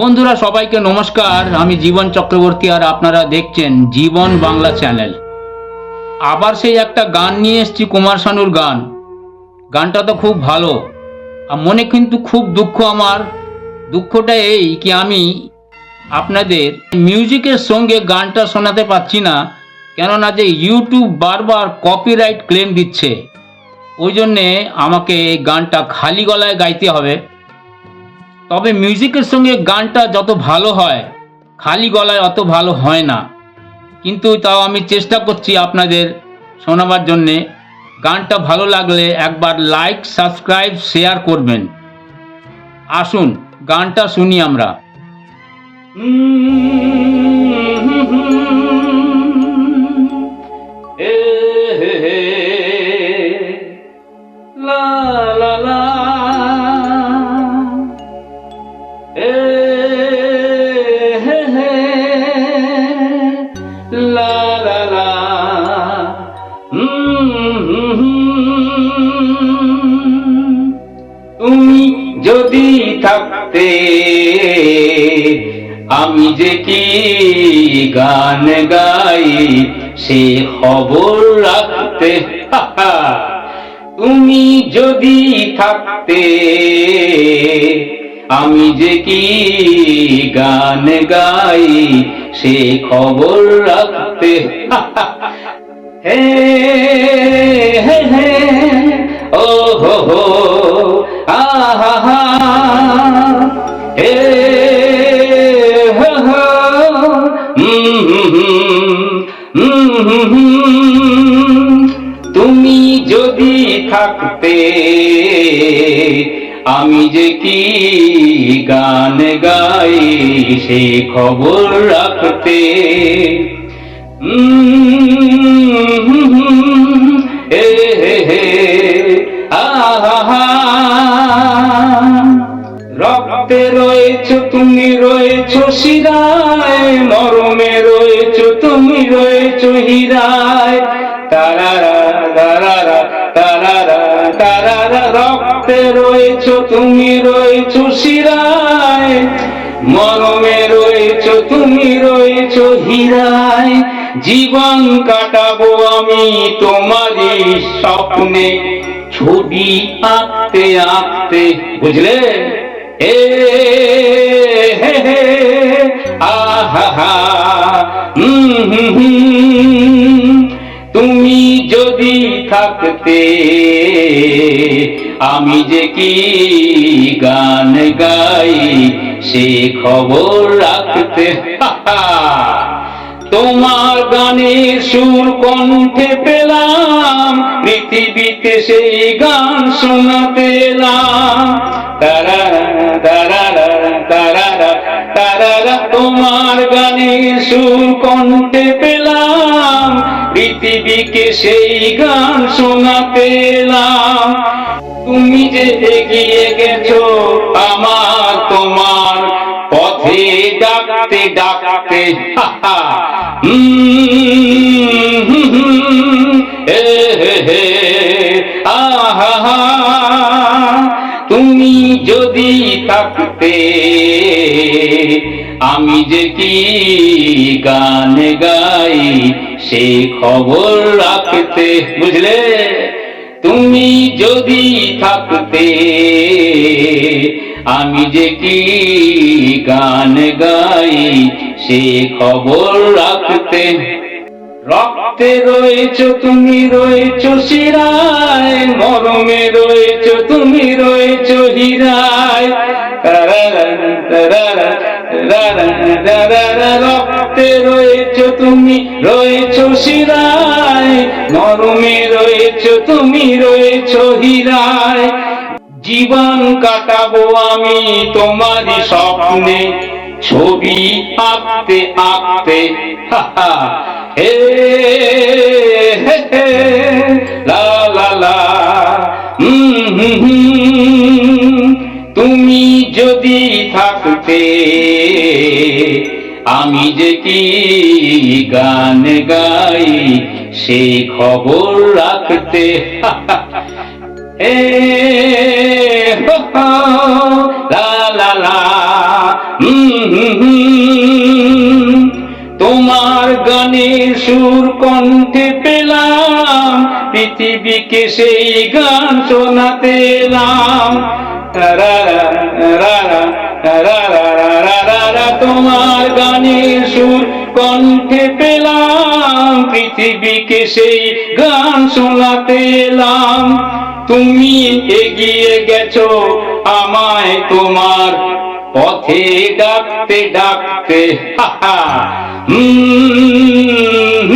বন্ধুরা, সবাইকে নমস্কার। আমি জীবন চক্রবর্তী আর আপনারা দেখছেন জীবন বাংলা চ্যানেল। আবার সেই একটা গান নিয়ে এসেছি, কুমার শানুর গান। গানটা তো খুব ভালো। আর মনে কিন্তু খুব দুঃখ আমার। দুঃখটা এই কি আমি আপনাদের মিউজিকের সঙ্গে গানটা শোনাতে পাচ্ছি না, কেননা যে ইউটিউব বারবার কপিরাইট ক্লেম দিচ্ছে। ওই জন্যে আমাকে এই গানটা খালি গলায় গাইতে হবে। তবে মিউজিকের সঙ্গে গানটা যত ভালো হয়, খালি গলায় অত ভালো হয় না। কিন্তু তাও আমি চেষ্টা করছি আপনাদের শোনাবার জন্যে, গানটা ভালো লাগলে একবার লাইক সাবস্ক্রাইব শেয়ার করবেন। আসুন, গানটা শুনি আমরা। থাকতে আমি যে কি গান গাই, সে খবর রাখতে। তুমি যদি থাকতে, আমি যে কি গান গাই, সে খবর রাখতে। হে হে হে। ও, হো হো। আহা, হে। যদি থাকতে, আমি যে কি গান গাই সে খবর রাখতে। হে হে হে। রক্তে রয়েছ, তুমি রয়েছ শিরায়, মরমে রয়েছ, তুমি রয়েছ হীরায়। রয়েছ, তুমি রয়েছ শিরায়। মরমে রয়েছ, তুমি রয়েছ হীরায়। জীবন কাটাবো আমি তোমারই স্বপ্নে। ছবি আঁকতে আঁকতে, বুঝলে? এ, হে। তুমি যদি থাকতে আমি যে কি গান গাই, সে খবর রাখতে তোমার গানের সুর কণ্ঠে পেলাম, পৃথিবীতে সেই গান শোনাতে তারারা তারারা তোমার গানের সুর কণ্ঠে পেলাম, পৃথিবীকে সেই গান শোনাতে তুমি যে এগিয়ে গেছো, আমার তোমার পথে ডাকতে ডাকতে তুমি যদি থাকতে, আমি যে কি গান গাই, সে খবর রাখতে, বুঝলে? তুমি যদি থাকতে, আমি যে কি গান গাই, সে খবর রাখতে। রক্তে রয়েছ, তুমি রয়েছ শিরায়, মরমে রয়েছ, তুমি রয়েছ হীরায়। রক্তে রয়েছ, তুমি রয়েছ রয়েছ, তুমি রয়েছ হীরায় জীবন কাটাবো আমি তোমারই স্বপ্নে ছবি আঁকতে আঁকতে, হা লা লা লা। তুমি যদি থাকতে, আমি যে কি গান গাই সেই খবর রাখতে। এ লা তোমার গানে সুর কণ্ঠে পেলাম, পৃথিবীকে সেই গান শোনাতে এলাম। পৃথিবীকে সেই গান শোনাতে এলাম। তুমি এগিয়ে গেছো আমায় তোমার পথে ডাকতে ডাকতে। হা হা উম,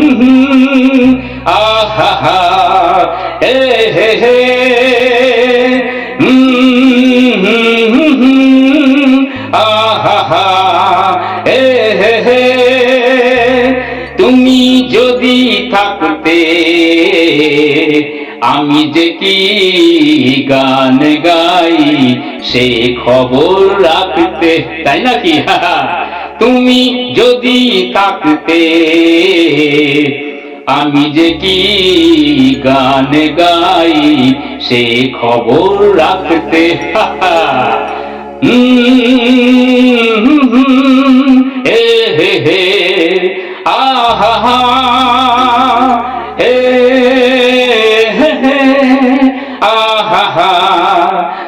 আহা হা হে হে আহা হা হে। আমি যে কি গান গাই সে খবর রাখতে তাই নাকি? তুমি যদি থাকতে আমি যে কি গান গাই সে খবর রাখতে উম,